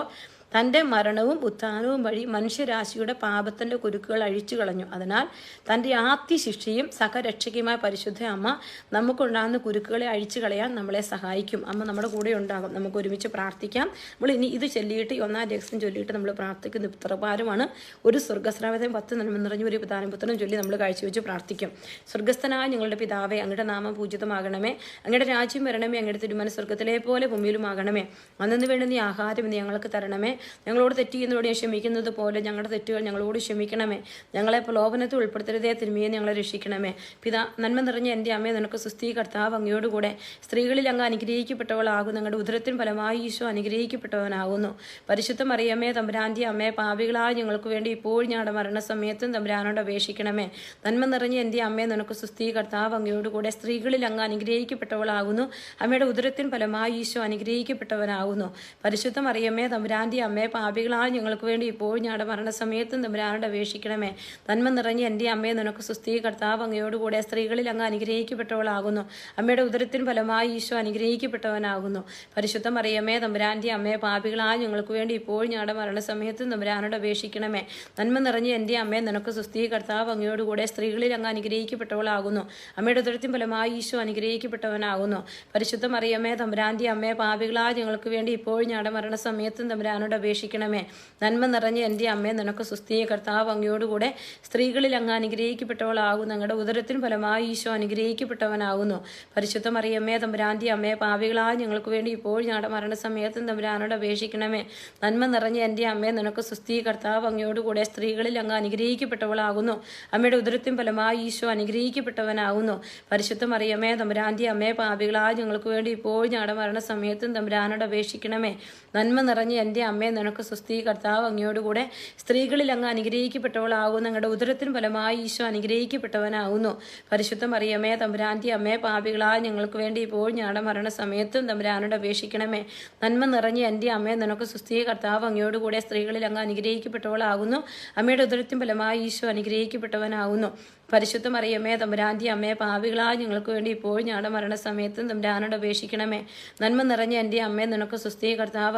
തന്റെ മരണവും ഉത്ഥാനവും വഴി മനുഷ്യരാശിയുടെ പാപത്തിന്റെ കുരുക്കുകൾ അഴിച്ചു കളഞ്ഞു. അതിനാൽ തന്റെ ആദ്യ ശിക്ഷയും സഹരക്ഷകയുമായ പരിശുദ്ധ അമ്മ നമുക്കുണ്ടാകുന്ന കുരുക്കുകളെ അഴിച്ചു കളയാൻ നമ്മളെ സഹായിക്കും. അമ്മ നമ്മുടെ കൂടെ ഉണ്ടാകും. നമുക്ക് ഒരുമിച്ച് പ്രാർത്ഥിക്കാം. നമ്മൾ ഇനി ഇത് ചൊല്ലിയിട്ട് ഒന്നാം രഹസ്യം ചൊല്ലിയിട്ട് നമ്മൾ പ്രാർത്ഥിക്കുന്ന ഉത്തരഭാരമാണ് ഒരു സ്വർഗസ്രാവതം പത്ത് നന്മ നിറഞ്ഞ ഒരു പ്രധാനപുത്രനും ചൊല്ലി നമ്മൾ കാഴ്ചവെച്ച് പ്രാർത്ഥിക്കും. സ്വർഗസ്ഥനായ ഞങ്ങളുടെ പിതാവേ അങ്ങയുടെ നാമം പൂജിതമാകണമേ. അങ്ങയുടെ രാജ്യം വരണമേ. അങ്ങയുടെ തിരുമന സ്വർഗത്തിലെ പോലെ ഭൂമിയിലുമാകണമേ. അന്നു വേണ്ടുന്ന ആഹാരം ഞങ്ങൾക്ക് തരണമേ. ഞങ്ങളോട് തെറ്റ് ചെയ്യുന്നതോട് ഞാൻ ക്ഷമിക്കുന്നത് പോലെ ഞങ്ങളുടെ തെറ്റുകൾ ഞങ്ങളോട് ക്ഷമിക്കണമേ. ഞങ്ങളെ പ്രലോഭനത്തിൽ ഉൾപ്പെടുത്തരുതേ തിരുമിയെ ഞങ്ങളെ രക്ഷിക്കണമേ. പിതാ നന്മ നിറഞ്ഞ എന്റെ അമ്മയെ നിനക്ക് സുസ്ഥി കർത്താവ് അങ്ങയോടുകൂടെ. സ്ത്രീകളിൽ അങ്ങ് അനുഗ്രഹിക്കപ്പെട്ടവളാകും നിങ്ങളുടെ ഉദരത്തിന് ഫലമായി ഈശോ അനുഗ്രഹിക്കപ്പെട്ടവനാകുന്നു. പരിശുദ്ധം അറിയമ്മേ തമ്പരാന്തി അമ്മയെ പാപികളായ ഞങ്ങൾക്ക് വേണ്ടി ഇപ്പോഴും ഞങ്ങളുടെ മരണസമയത്തും തമ്പരാനോട് അപേക്ഷിക്കണമേ. നന്മ നിറഞ്ഞ എന്റെ അമ്മയെ നിനക്ക് സുസ്ഥി കർത്താവ് അങ്ങയോടുകൂടെ. സ്ത്രീകളിൽ അങ്ങ് അനുഗ്രഹിക്കപ്പെട്ടവളാകുന്നു. അമ്മയുടെ ഉദരത്തിന് ഫലമായി ഈശോ അനുഗ്രഹിക്കപ്പെട്ടവനാകുന്നു. പരിശുദ്ധം അറിയമ്മേ തമ്പുരാന്റെ അമ്മയെ പാപികളാണ് ഞങ്ങൾക്ക് വേണ്ടി ഇപ്പോൾ ഞങ്ങളുടെ മരണസമയത്തും തമ്പുരാനോട് അപേക്ഷിക്കണമേ. നന്മ നിറഞ്ഞ എന്റെ അമ്മയെ നിനക്ക് സുസ്ഥീ കർത്താവ് അങ്ങയോടുകൂടെ സ്ത്രീകളിൽ അങ്ങ് അനുഗ്രഹിക്കപ്പെട്ടവളാകുന്നു. അമ്മയുടെ ഉദരത്തിന് ഫലമായി ഈശോ അനുഗ്രഹിക്കപ്പെട്ടവനാകുന്നു. പരിശുദ്ധ മറിയമ്മേ തമ്പുരാന്റെ അമ്മയെ പാപികളാണ് ഞങ്ങൾക്ക് വേണ്ടി ഇപ്പോൾ ഞങ്ങളുടെ മരണസമയത്തും തമ്പുരാനോട് അപേക്ഷിക്കണമേ. നന്മ നിറഞ്ഞ എന്റെ അമ്മയെ നിനക്ക് സുസ്ഥീ കർത്താവ് അങ്ങയോടുകൂടെ സ്ത്രീകളിൽ അങ്ങ് അനുഗ്രഹിക്കപ്പെട്ടവളാകുന്നു. അമ്മയുടെ ഉദരത്തിൻ ഫലമായി ഈശോ അനുഗ്രഹിക്കപ്പെട്ടവനാകുന്നു. പരിശുദ്ധ മറിയമ്മേ തമ്പുരാന്റെ അമ്മയെ പാപികളാണ് ഞങ്ങൾക്ക് വേണ്ടി ഇപ്പോൾ ഞങ്ങളുടെ മരണസമയത്തും തമ്പുരാനോട് അപേക്ഷിക്കണമേ നന്മ നിറഞ്ഞ എന്റെ അമ്മയെ നിനക്ക് സുസ്ഥീ കർത്താവ് അങ്ങയോടുകൂടെ സ്ത്രീകളിൽ അങ്ങ് അനുഗ്രഹിക്കപ്പെട്ടവളാകുന്നു. ഞങ്ങളുടെ ഉദരത്തിന് ഫലമായി ഈശോ അനുഗ്രഹിക്കപ്പെട്ടവനാകുന്നു. പരിശുദ്ധ മറിയമ്മേ തമ്പുരാന്തി അമ്മയെ പാപികളായ ഞങ്ങൾക്ക് വേണ്ടി ഇപ്പോൾ ഞങ്ങളുടെ മരണസമയത്തും തമ്പുരാനോട് അപേക്ഷിക്കണമേ. നന്മ നിറഞ്ഞ എന്റെ അമ്മയെ നിനക്ക് സുസ്ഥീ കർത്താവ് അങ്ങയോടുകൂടെ സ്ത്രീകളിൽ അങ്ങ് അനുഗ്രഹിക്കപ്പെട്ടവളാകുന്നു. അമ്മയുടെ ഉദരത്തിന് ഫലമായി ഈശോ അനുഗ്രഹിക്കപ്പെട്ടവനാകുന്നു. പരിശുദ്ധ മറിയമ്മേ തമ്പുരാന്തി അമ്മയെ പാപികളായ ഞങ്ങൾക്ക് വേണ്ടി ഇപ്പോൾ ഞങ്ങളുടെ മരണസമയത്തും തമ്പുരാനോട് അപേക്ഷിക്കണമേ. നന്മ നിറഞ്ഞ എന്റെ അമ്മയെ നിനക്ക് സ്വസ്തി കർത്താവ് അങ്ങയോടുകൂടെ സ്ത്രീകളിൽ അങ്ങ് അനുഗ്രഹിക്കപ്പെട്ടവളാകുന്നു. ഞങ്ങളുടെ ഉദരത്തിന് ഫലമായി ഈശോ അനുഗ്രഹിക്കപ്പെട്ടവനാകുന്നു. പരിശുദ്ധം അറിയമേ തമ്പുരാന്തി അമ്മേ പാപികളായ ഞങ്ങൾക്ക് വേണ്ടി ഇപ്പോൾ ഞങ്ങളുടെ മരണസമയത്തും തമ്പുരാനോട് അപേക്ഷിക്കണമേ. നന്മ നിറഞ്ഞ എന്റെ അമ്മയെ നിനക്ക് സ്വസ്തി കർത്താവ് അങ്ങയോടുകൂടെ സ്ത്രീകളിൽ അങ്ങ് അനുഗ്രഹിക്കപ്പെട്ടവളാകുന്നു. അമ്മയുടെ ഉദരത്തിൻ ഫലമായി ഈശോ അനുഗ്രഹിക്കപ്പെട്ടവനാകുന്നു. പരിശുദ്ധ മറിയമ്മേ തമ്പുരാന്തി അമ്മയെ പാവികളായ ഞങ്ങൾക്ക് വേണ്ടി ഇപ്പോഴും ഞങ്ങളുടെ മരണസമയത്തും തമ്പുരാനോട് അപേക്ഷിക്കണമേ. നന്മ നിറഞ്ഞ എന്റെ അമ്മയെ നിനക്ക് സുസ്ഥീ കർത്താവ്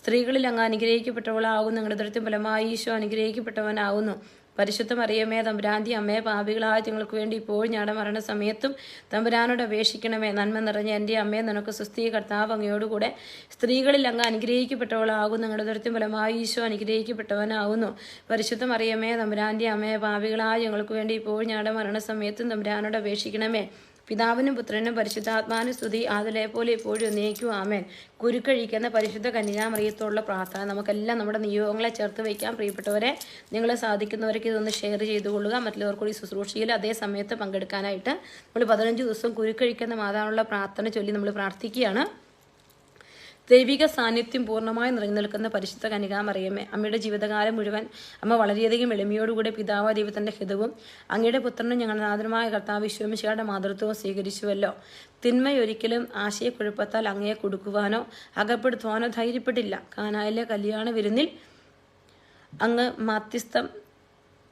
സ്ത്രീകളിൽ അങ്ങ് അനുഗ്രഹിക്കപ്പെട്ടവളാകുന്നു. നിങ്ങളുടെ ദൃത്യം ഫലമായി ഈശോ അനുഗ്രഹിക്കപ്പെട്ടവനാകുന്നു. പരിശുദ്ധ മറിയമ്മേ തമ്പുരാന്തി അമ്മയെ പാപികളായ ഞങ്ങൾക്ക് വേണ്ടി ഇപ്പോൾ ഞങ്ങളുടെ മരണസമയത്തും തമ്പുരാനോട് അപേക്ഷിക്കണമേ. നന്മ നിറഞ്ഞ എന്റെ അമ്മയെ നിനക്ക് സുസ്ഥീ കർത്താവ് അങ്ങയോടുകൂടെ സ്ത്രീകളിൽ അങ്ങ് അനുഗ്രഹിക്കപ്പെട്ടവളാകുന്നു. നിങ്ങളുടെ ദുരത്തിൻ ഫലമായി ഈശോ അനുഗ്രഹിക്കപ്പെട്ടവനാകുന്നു പരിശുദ്ധ മറിയമ്മേ തമ്പുരാന്തി അമ്മയെ പാപികളായ ഞങ്ങൾക്ക് വേണ്ടി ഇപ്പോൾ ഞങ്ങളുടെ മരണസമയത്തും തമ്പുരാനോട് അപേക്ഷിക്കണമേ. പിതാവിനും പുത്രനും പരിശുദ്ധാത്മാനും സ്തുതി. ആതിലെ പോലെ എപ്പോഴും എന്നേക്കും ആമേൻ. കുരുക്കഴിക്കുന്ന പരിശുദ്ധ കന്യാമറിയത്തോടുള്ള പ്രാർത്ഥന. നമുക്കെല്ലാം നമ്മുടെ നിയോഗങ്ങളെ ചേർത്ത് വയ്ക്കാം. പ്രിയപ്പെട്ടവരെ നിങ്ങളെ സാധിക്കുന്നവർക്ക് ഇതൊന്ന് ഷെയർ ചെയ്തുകൊള്ളുക മറ്റുള്ളവർ കൂടി ശുശ്രൂഷയിൽ അതേ സമയത്ത് പങ്കെടുക്കാനായിട്ട് നമ്മൾ പതിനഞ്ച് ദിവസം കുരുക്കഴിക്കുന്ന മാതാവിനുള്ള പ്രാർത്ഥന ചൊല്ലി നമ്മൾ പ്രാർത്ഥിക്കുകയാണ്. ദൈവിക സാന്നിധ്യം പൂർണമായി നിറഞ്ഞു നിൽക്കുന്ന പരിശുദ്ധ കനികാമറിയമ്മേ അമ്മയുടെ ജീവിതകാലം മുഴുവൻ അമ്മ വളരെയധികം എളിമയോടുകൂടി പിതാവ് ദൈവത്തിന്റെ ഹിതവും അങ്ങയുടെ പുത്രനും ഞങ്ങളുടെ നാഥനുമായ കർത്താവ് വിശ്വമിശയുടെ മാതൃത്വവും സ്വീകരിച്ചുവല്ലോ. തിന്മയൊരിക്കലും ആശയക്കുഴപ്പത്താൽ അങ്ങയെ കൊടുക്കുവാനോ അകപ്പെടുത്തുവാനോ ധൈര്യപ്പെട്ടില്ല. കാനായിലെ കല്യാണ വിരുന്നിൽ അങ്ങ് മധ്യസ്ഥം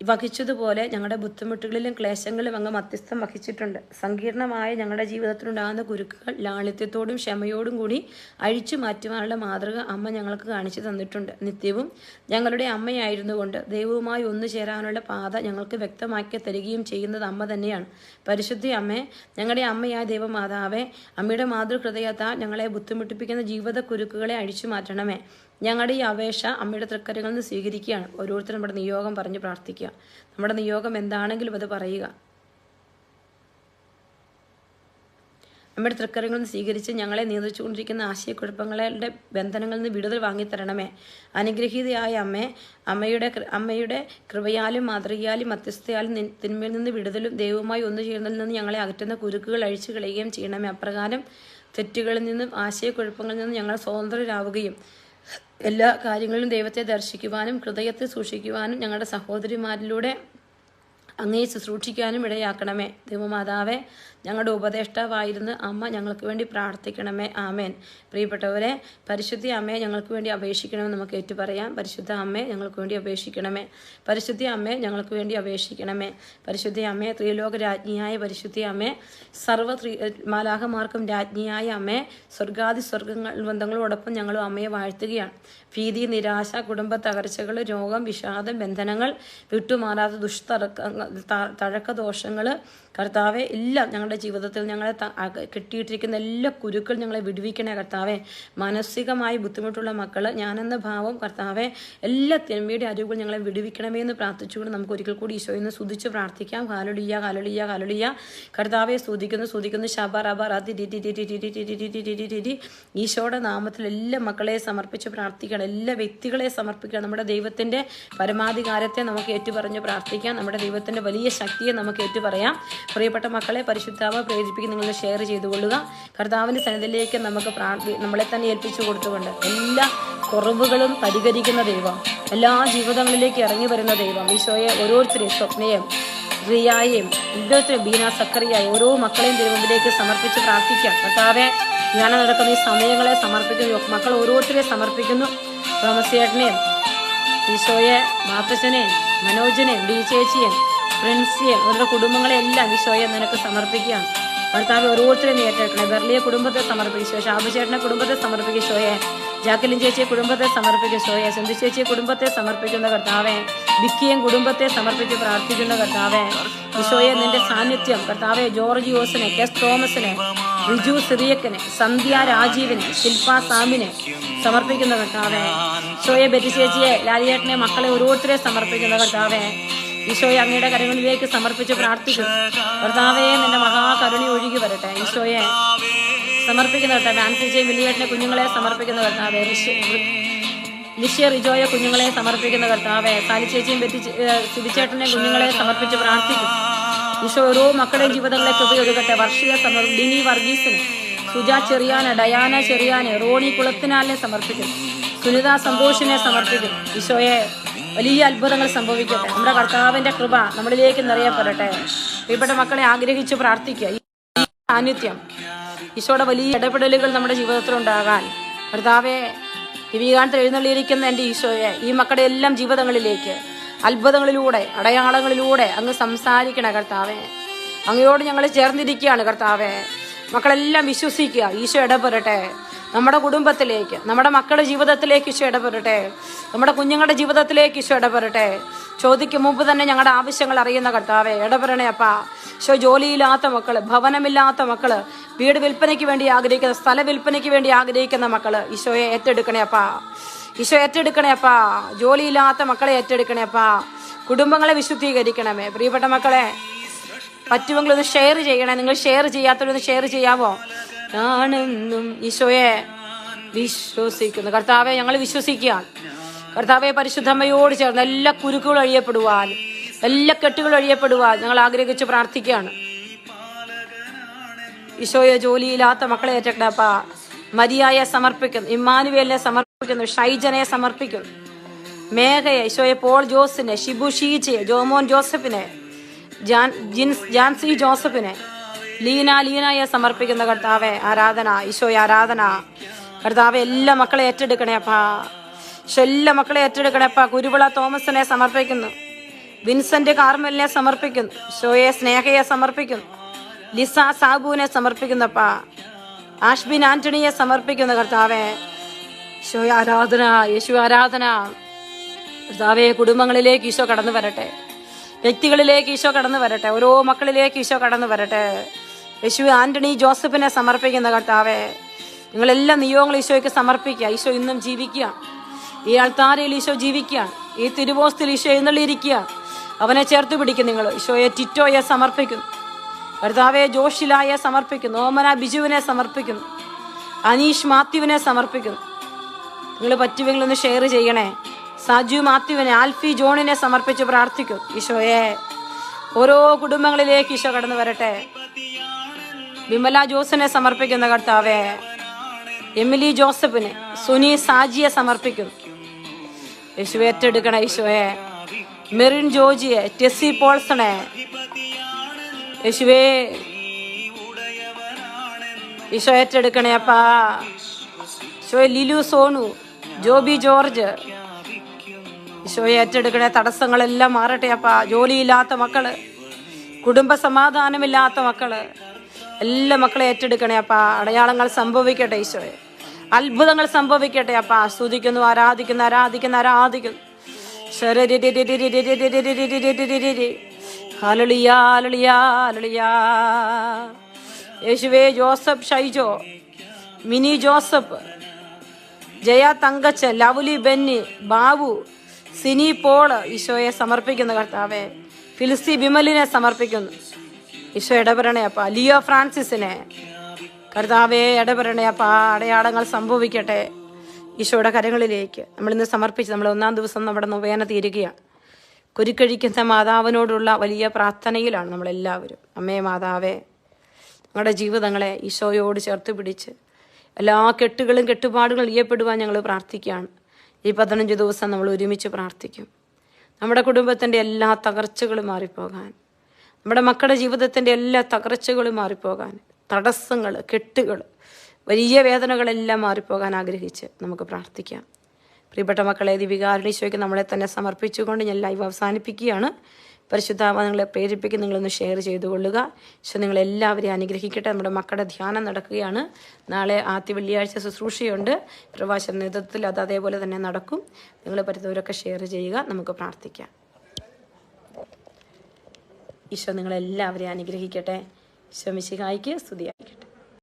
വഹിച്ചതുപോലെ ഞങ്ങളുടെ ബുദ്ധിമുട്ടുകളിലും ക്ലേശങ്ങളിലും അങ്ങ് മധ്യസ്ഥം വഹിച്ചിട്ടുണ്ട്. സങ്കീർണമായ ഞങ്ങളുടെ ജീവിതത്തിലുണ്ടാകുന്ന കുരുക്കുകൾ ലാളിത്യത്തോടും ക്ഷമയോടും കൂടി അഴിച്ചു മാറ്റുവാനുള്ള മാതൃക അമ്മ ഞങ്ങൾക്ക് കാണിച്ചു തന്നിട്ടുണ്ട്. നിത്യവും ഞങ്ങളുടെ അമ്മയായിരുന്നുകൊണ്ട് ദൈവവുമായി ഒന്നു ചേരാനുള്ള പാത ഞങ്ങൾക്ക് വ്യക്തമാക്കി തരികയും ചെയ്യുന്നത് അമ്മ തന്നെയാണ്. പരിശുദ്ധി അമ്മേ ഞങ്ങളുടെ അമ്മയായ ദൈവമാതാവേ അമ്മയുടെ മാതൃഹൃദയത്താൽ ഞങ്ങളെ ബുദ്ധിമുട്ടിപ്പിക്കുന്ന ജീവിത കുരുക്കുകളെ അഴിച്ചു മാറ്റണമേ. ഞങ്ങളുടെ ഈ അപേക്ഷ അമ്മയുടെ തൃക്കരകളിൽ നിന്ന് സ്വീകരിക്കുകയാണ്. ഓരോരുത്തരും നമ്മുടെ നിയോഗം പറഞ്ഞ് പ്രാർത്ഥിക്കുക. നമ്മുടെ നിയോഗം എന്താണെങ്കിലും അത് പറയുക. നമ്മുടെ തൃക്കരങ്ങളിൽ സ്വീകരിച്ച് ഞങ്ങളെ നിയന്ത്രിച്ചുകൊണ്ടിരിക്കുന്ന ആശയക്കുഴപ്പങ്ങളുടെ ബന്ധനങ്ങളിൽ നിന്ന് വിടുതൽ വാങ്ങിത്തരണമേ. അനുഗ്രഹീതയായ അമ്മേ അമ്മയുടെ അമ്മയുടെ കൃപയാലും മാതൃകയാലും മധ്യസ്ഥയാലും തിന്മയിൽ നിന്ന് വിടുതലും ദൈവവുമായി ഒന്നു ചേരുന്നതിൽ നിന്ന് ഞങ്ങളെ അകറ്റുന്ന കുരുക്കുകൾ അഴിച്ചു കളയുകയും ചെയ്യണമേ. അപ്രകാരം തെറ്റുകളിൽ നിന്നും ആശയക്കുഴപ്പങ്ങളിൽ നിന്നും ഞങ്ങൾ സ്വതന്ത്രരാവുകയും എല്ലാ കാര്യങ്ങളിലും ദൈവത്തെ ദർശിക്കുവാനും ഹൃദയത്തെ സൂക്ഷിക്കുവാനും ഞങ്ങളുടെ സഹോദരിമാരിലൂടെ അങ്ങേ ശുശ്രൂഷിക്കാനും ഇടയാക്കണമേ. ദൈവമാതാവേ ഞങ്ങളുടെ ഉപദേഷ്ടാവായിരുന്ന് അമ്മ ഞങ്ങൾക്ക് വേണ്ടി പ്രാർത്ഥിക്കണമേ. ആമേൻ. പ്രിയപ്പെട്ടവരെ പരിശുദ്ധി അമ്മയെ ഞങ്ങൾക്ക് വേണ്ടി അപേക്ഷിക്കണമെന്ന് നമുക്ക് ഏറ്റു പറയാം പരിശുദ്ധ അമ്മയെ ഞങ്ങൾക്ക് വേണ്ടി അപേക്ഷിക്കണമേ. പരിശുദ്ധി അമ്മയെ ഞങ്ങൾക്ക് വേണ്ടി അപേക്ഷിക്കണമേ. പരിശുദ്ധി അമ്മയെ ത്രിലോക രാജ്ഞിയായ പരിശുദ്ധി അമ്മയെ സർവ ത്രി മാലാഹമാർക്കും രാജ്ഞിയായ അമ്മയെ സ്വർഗാദി സ്വർഗങ്ങൾ ബന്ധങ്ങളോടൊപ്പം ഞങ്ങളും അമ്മയെ വാഴ്ത്തുകയാണ്. ഭീതി നിരാശ കുടുംബ തകർച്ചകൾ രോഗം വിഷാദം ബന്ധനങ്ങൾ വിട്ടുമാറാത്ത ദുഷ്തറക്ക തഴക്ക ദോഷങ്ങൾ കർത്താവെ എല്ലാം ഞങ്ങളുടെ ജീവിതത്തിൽ ഞങ്ങളെ കെട്ടിയിട്ടിരിക്കുന്ന എല്ലാ കുരുക്കൾ ഞങ്ങളെ വിടുവിക്കണേ കർത്താവെ മാനസികമായി ബുദ്ധിമുട്ടുള്ള മക്കൾ ഞാനെന്ന ഭാവം കർത്താവെ എല്ലാ തിന്മയുടെ അരിവുകൾ ഞങ്ങളെ വിടുവിക്കണമേ എന്ന് പ്രാർത്ഥിച്ചുകൊണ്ട് നമുക്ക് ഒരിക്കൽ കൂടി ഈശോയിൽ നിന്ന് സ്തുതിച്ച് പ്രാർത്ഥിക്കാം കാലൊളിയ കാലൊളിയ കാലൊളിയ കർത്താവെ സ്തുതിക്കുന്നു സ്തുതിക്കുന്നു ശബ റബ റതി ഈശോയുടെ നാമത്തിൽ എല്ലാ മക്കളെ സമർപ്പിച്ച് പ്രാർത്ഥിക്കണം എല്ലാ വ്യക്തികളെ സമർപ്പിക്കണം നമ്മുടെ ദൈവത്തിന്റെ പരമാധികാരത്തെ നമുക്ക് ഏറ്റുപറഞ്ഞ് പ്രാർത്ഥിക്കാം നമ്മുടെ ദൈവത്തിന്റെ വലിയ ശക്തിയെ നമുക്ക് ഏറ്റുപറയാം പ്രിയപ്പെട്ട മക്കളെ പരിശുദ്ധാവ പ്രേരിപ്പിക്കും നിങ്ങൾ ഷെയർ ചെയ്തുകൊള്ളുക. കർത്താവിന്റെ സന്നിധിയിലേക്ക് നമുക്ക് നമ്മളെ തന്നെ ഏൽപ്പിച്ചു കൊടുത്തുകൊണ്ട് എല്ലാ കുറവുകളും പരിഹരിക്കുന്ന ദൈവം എല്ലാ ജീവിതങ്ങളിലേക്ക് ഇറങ്ങി വരുന്ന ദൈവം ഈശോയെ ഓരോരുത്തരെയും സ്വപ്നയും റിയായെയും ഓരോരുത്തരും ബീന സക്കറിയായി ഓരോ മക്കളെയും ദൈവത്തിലേക്ക് സമർപ്പിച്ച് പ്രാർത്ഥിക്കാം. കർത്താവെ ഞാൻ നടക്കുന്ന ഈ സമയങ്ങളെ സമർപ്പിക്കുന്നു. മക്കൾ ഓരോരുത്തരെയും സമർപ്പിക്കുന്നു. തോമസേട്ടനെയും ഈശോയെ മാത്തച്ഛനെയും മനോജിനെയും ഡി ചേച്ചിയും പ്രിൻസിയെയും അവരുടെ കുടുംബങ്ങളെല്ലാം എല്ലാം നിനക്ക് സമർപ്പിക്കുകയാണ്. ഭർത്താവ് ഓരോരുത്തരെയും നീ ഏറ്റെടുക്കണേ. ബെർലിയെ കുടുംബത്തെ സമർപ്പിക്കും. ഷാബുചേട്ടനെ കുടുംബത്തെ സമർപ്പിക്കുക ഷോയെ ജാക്കലിൻ ചേച്ചിയെ കുടുംബത്തെ സമർപ്പിക്കുക ഷോയെ സിന്ധു ചേച്ചിയെ കുടുംബത്തെ സമർപ്പിക്കുന്ന കർത്താവെ. വിക്കിയും കുടുംബത്തെ സമർപ്പിച്ച് പ്രാർത്ഥിക്കുന്ന കർത്താവെ. ഈശോയെ നിന്റെ സാന്നിധ്യം. കർത്താവെ ജോർജ് ജോസിനെ കെസ് തോമസിനെ റിജു സിറിയക്കനെ സന്ധ്യ രാജീവിനെ ശില്പ സാമിനെ സമർപ്പിക്കുന്ന കർത്താവെ. ഷോയെ ബെറ്റി ചേച്ചിയെ ലാലിയേട്ടനെ മക്കളെ ഓരോരുത്തരെ സമർപ്പിക്കുന്ന കർത്താവെ. ഈശോയെ അങ്ങയുടെ കരങ്ങളിലേക്ക് സമർപ്പിച്ച് പ്രാർത്ഥിക്കും ഭർത്താവേ നിന്റെ മഹാകരുണി ഒഴുകി വരട്ടെ. ഈശോയെ സമർപ്പിക്കുന്ന വരട്ടെ ജെ വില്ലിയേട്ടനെ കുഞ്ഞുങ്ങളെ സമർപ്പിക്കുന്ന കർത്താവെ ഋഷി ലിഷ്യ റിജോയെ കുഞ്ഞുങ്ങളെ സമർപ്പിക്കുന്ന കർത്താവേ സാലി ചേച്ചിയും ബെറ്റി സിബിച്ചേട്ടനെ കുഞ്ഞുങ്ങളെ സമർപ്പിച്ച് പ്രാർത്ഥിക്കും ഈശോ ഓരോ മക്കളുടെയും ജീവിതങ്ങളെ വർഷിക വർഷീയ ഡിനി വർഗീസിന് സുജ ചെറിയാന ഡയാന ചെറിയാന് റോണി കുളത്തിനാലിനെ സമർപ്പിക്കുന്നു. സുനിത സന്തോഷിനെ സമർപ്പിക്കുന്നു. ഈശോയെ വലിയ അത്ഭുതങ്ങൾ സംഭവിക്കട്ടെ. നമ്മുടെ കർത്താവിന്റെ കൃപ നമ്മളിലേക്ക് നിറയപ്പെടട്ടെ. പ്രിയപ്പെട്ട മക്കളെ ആഗ്രഹിച്ച് പ്രാർത്ഥിക്കുക. ഈ സാന്നിധ്യം ഈശോയുടെ വലിയ ഇടപെടലുകൾ നമ്മുടെ ജീവിതത്തിൽ ഉണ്ടാകാൻ. കർത്താവെ ദിവീകാന്ത എഴുന്നള്ളിയിരിക്കുന്ന എന്റെ ഈശോയെ ഈ മക്കളുടെ എല്ലാം ജീവിതങ്ങളിലേക്ക് അത്ഭുതങ്ങളിലൂടെ അടയാളങ്ങളിലൂടെ അങ്ങ് സംസാരിക്കണ കർത്താവെ. അങ്ങയോട് ഞങ്ങൾ ചേർന്നിരിക്കുകയാണ് കർത്താവെ. മക്കളെല്ലാം വിശ്വസിക്കുക ഈശോ ഇടപെടട്ടെ. നമ്മുടെ കുടുംബത്തിലേക്ക് നമ്മുടെ മക്കളുടെ ജീവിതത്തിലേക്ക് ഈശോ ഇടപെടട്ടെ. നമ്മുടെ കുഞ്ഞുങ്ങളുടെ ജീവിതത്തിലേക്ക് ഈശോ ഇടപെടട്ടെ. ചോദിക്കും മുമ്പ് തന്നെ ഞങ്ങളുടെ ആവശ്യങ്ങൾ അറിയുന്ന കർത്താവെ ഇടപെടണേ അപ്പാ. ഈശോ ജോലിയില്ലാത്ത മക്കൾ ഭവനമില്ലാത്ത മക്കൾ വീട് വിൽപ്പനയ്ക്ക് വേണ്ടി ആഗ്രഹിക്കുന്ന സ്ഥല വിൽപ്പനയ്ക്ക് വേണ്ടി ആഗ്രഹിക്കുന്ന മക്കൾ ഈശോയെ ഏറ്റെടുക്കണേ അപ്പാ. ഈശോ ഏറ്റെടുക്കണേ അപ്പാ. ജോലിയില്ലാത്ത മക്കളെ ഏറ്റെടുക്കണേ അപ്പാ. കുടുംബങ്ങളെ വിശുദ്ധീകരിക്കണമേ. പ്രിയപ്പെട്ട മക്കളെ പറ്റുമെങ്കിൽ ഒന്ന് ഷെയർ ചെയ്യണേ. നിങ്ങൾ ഷെയർ ചെയ്യാത്തവരൊന്ന് ഷെയർ ചെയ്യാമോ ഞാനെന്നും ഈശോയെ വിശ്വസിക്കുന്നു. കർത്താവെ ഞങ്ങൾ വിശ്വസിക്കുകയാണ്. കർത്താവെ പരിശുദ്ധമ്മയോട് ചേർന്ന് എല്ലാ കുരുക്കുകളും അഴിയപ്പെടുവാൻ എല്ലാ കെട്ടുകളും അഴിയപ്പെടുവാൻ ഞങ്ങൾ ആഗ്രഹിച്ച് പ്രാർത്ഥിക്കുകയാണ്. ഈശോയെ ജോലിയില്ലാത്ത മക്കളെ ഏറ്റക്കടപ്പ മരിയായെ സമർപ്പിക്കുന്നു. ഇമ്മാനുവേലിനെ സമർപ്പിക്കുന്നു. ഷൈജനെ സമർപ്പിക്കുന്നു. മേഘയെ ഈശോയെ പോൾ ജോസിനെ ഷിബു ഷീജയെ ജോമോൻ ജോസഫിനെ ജാൻ ജിൻസ് ജാൻസി ജോസഫിനെ ലീന ലീനയെ സമർപ്പിക്കുന്ന കർത്താവെ ആരാധന ഈശോയെ ആരാധന. കർത്താവെ എല്ലാ മക്കളെ ഏറ്റെടുക്കണേ അപ്പ. ഈശോ എല്ലാ മക്കളെ ഏറ്റെടുക്കണേ അപ്പ. കുരുവിള തോമസിനെ സമർപ്പിക്കുന്നു. വിൻസെന്റ് കാർമലിനെ സമർപ്പിക്കുന്നു. ഈശോയെ സ്നേഹയെ സമർപ്പിക്കുന്നു. ലിസ സാബുവിനെ സമർപ്പിക്കുന്നപ്പാ ആഷ്ബിൻ ആന്റണിയെ സമർപ്പിക്കുന്ന കർത്താവെ. ഈശോ ആരാധന യേശു ആരാധന. കർത്താവെ കുടുംബങ്ങളിലേക്ക് ഈശോ കടന്നു വരട്ടെ. വ്യക്തികളിലേക്ക് ഈശോ കടന്നു വരട്ടെ. ഓരോ മക്കളിലേക്ക് ഈശോ കടന്നു വരട്ടെ. യേശു ആന്റണി ജോസഫിനെ സമർപ്പിക്കുന്ന കർത്താവേ നിങ്ങളെല്ലാ നിയോഗങ്ങൾ ഈശോയ്ക്ക് സമർപ്പിക്കുക. ഈശോ ഇന്നും ജീവിക്കുക. ഈ ആൾത്താരയിൽ ഈശോ ജീവിക്കുക. ഈ തിരുവോസ്തിൽ ഈശോ എഴുന്നള്ളിയിരിക്കുക. അവനെ ചേർത്ത് പിടിക്കും നിങ്ങൾ. ഈശോയെ ടിറ്റോയെ സമർപ്പിക്കുന്നു കർത്താവെ ജോഷിലായെ സമർപ്പിക്കുന്നു ഓമന ബിജുവിനെ സമർപ്പിക്കുന്നു അനീഷ് മാത്യുവിനെ സമർപ്പിക്കുന്നു നിങ്ങൾ പറ്റുമെങ്കിൽ ഒന്ന് ഷെയർ ചെയ്യണേ. സാജു മാത്യുവിനെ ആൽഫി ജോണിനെ സമർപ്പിച്ച് പ്രാർത്ഥിക്കും. ഈശോയെ. ഓരോ കുടുംബങ്ങളിലേക്ക് ഈശോ കടന്നു വരട്ടെ. വിമല ജോസിനെ സമർപ്പിക്കുന്ന കർത്താവേ എമിലി ജോസഫിന് സുനി സാജിയെ സമർപ്പിക്കുന്നു യേശു ഏറ്റെടുക്കണ യേശുവെ മെറിൻ ജോജിയെ ടെസി പോൾസണെ. യേശുവേ ഈശോ ഏറ്റെടുക്കണേ അപ്പാ. ലിലു സോനു ജോബി ജോർജ് ഈശോയെ ഏറ്റെടുക്കണേ തടസ്സങ്ങളെല്ലാം മാറട്ടെ അപ്പാ. ജോലിയില്ലാത്ത മക്കൾ കുടുംബ സമാധാനമില്ലാത്ത മക്കൾ എല്ലാ മക്കളെ ഏറ്റെടുക്കണേ അപ്പാ. അടയാളങ്ങൾ സംഭവിക്കട്ടെ ഈശോയെ. അത്ഭുതങ്ങൾ സംഭവിക്കട്ടെ അപ്പാ. ആസ്വദിക്കുന്നു ആരാധിക്കുന്നു ആരാധിക്കുന്നു ആരാധിക്കുന്നു. യേശുവേ Joseph Shaijo Mini Joseph Jaya Thankachan Lovely Benny Babu Sini Paul ഈശോയെ സമർപ്പിക്കുന്നു കർത്താവെ. ഫിലിസി ബിമലിനെ സമർപ്പിക്കുന്നു. ഈശോ ഇടപെടണേപ്പ ലിയോ ഫ്രാൻസിസിനെ. കർത്താവെ ഇടപെടണേപ്പ അടയാളങ്ങൾ സംഭവിക്കട്ടെ ഈശോയുടെ കരങ്ങളിലേക്ക്. നമ്മൾ ഇന്ന് സമർപ്പിച്ച് നമ്മൾ ഒന്നാം ദിവസം നമ്മുടെ നൊവേന തീരുകയാണ്. കുരുക്കഴിക്കുന്ന മാതാവിനോടുള്ള വലിയ പ്രാർത്ഥനയിലാണ് നമ്മളെല്ലാവരും. അമ്മേ മാതാവേ ഞങ്ങളുടെ ജീവിതങ്ങളെ ഈശോയോട് ചേർത്ത് പിടിച്ച് എല്ലാ കെട്ടുകളും കെട്ടുപാടുകളും ഇയ്യപ്പെടുവാൻ ഞങ്ങൾ പ്രാർത്ഥിക്കുകയാണ്. ഈ പതിനഞ്ച് ദിവസം നമ്മൾ ഒരുമിച്ച് പ്രാർത്ഥിക്കും. നമ്മുടെ കുടുംബത്തിന്റെ എല്ലാ തകർച്ചകളും മാറിപ്പോകാൻ. നമ്മുടെ മക്കളുടെ ജീവിതത്തിന്റെ എല്ലാ തകർച്ചകളും മാറിപ്പോകാൻ. തടസ്സങ്ങൾ കെട്ടുകൾ വലിയ വേദനകളെല്ലാം മാറിപ്പോകാൻ ആഗ്രഹിച്ച് നമുക്ക് പ്രാർത്ഥിക്കാം. പ്രിയപ്പെട്ട മക്കളെ ദിവികാരണീശോയ്ക്ക് നമ്മളെ തന്നെ സമർപ്പിച്ചുകൊണ്ട് ഞാൻ ലൈവ് അവസാനിപ്പിക്കുകയാണ്. പരിശുദ്ധാമ നിങ്ങളെ പ്രേരിപ്പിക്കും നിങ്ങളൊന്ന് ഷെയർ ചെയ്തു കൊള്ളുക പക്ഷെ നിങ്ങളെല്ലാവരെയും അനുഗ്രഹിക്കട്ടെ. നമ്മുടെ മക്കളുടെ ധ്യാനം നടക്കുകയാണ്. നാളെ ആദ്യ വെള്ളിയാഴ്ച ശുശ്രൂഷയുണ്ട്. പ്രവാശ നേതൃത്വത്തിൽ അത് അതേപോലെ തന്നെ നടക്കും. നിങ്ങൾ പറ്റുന്നവരൊക്കെ ഷെയർ ചെയ്യുക. നമുക്ക് പ്രാർത്ഥിക്കാം. ഈശോ നിങ്ങളെല്ലാവരെയും അനുഗ്രഹിക്കട്ടെ. ഈശോ മിശിഹായിക്ക് സ്തുതിയായിരിക്കട്ടെ.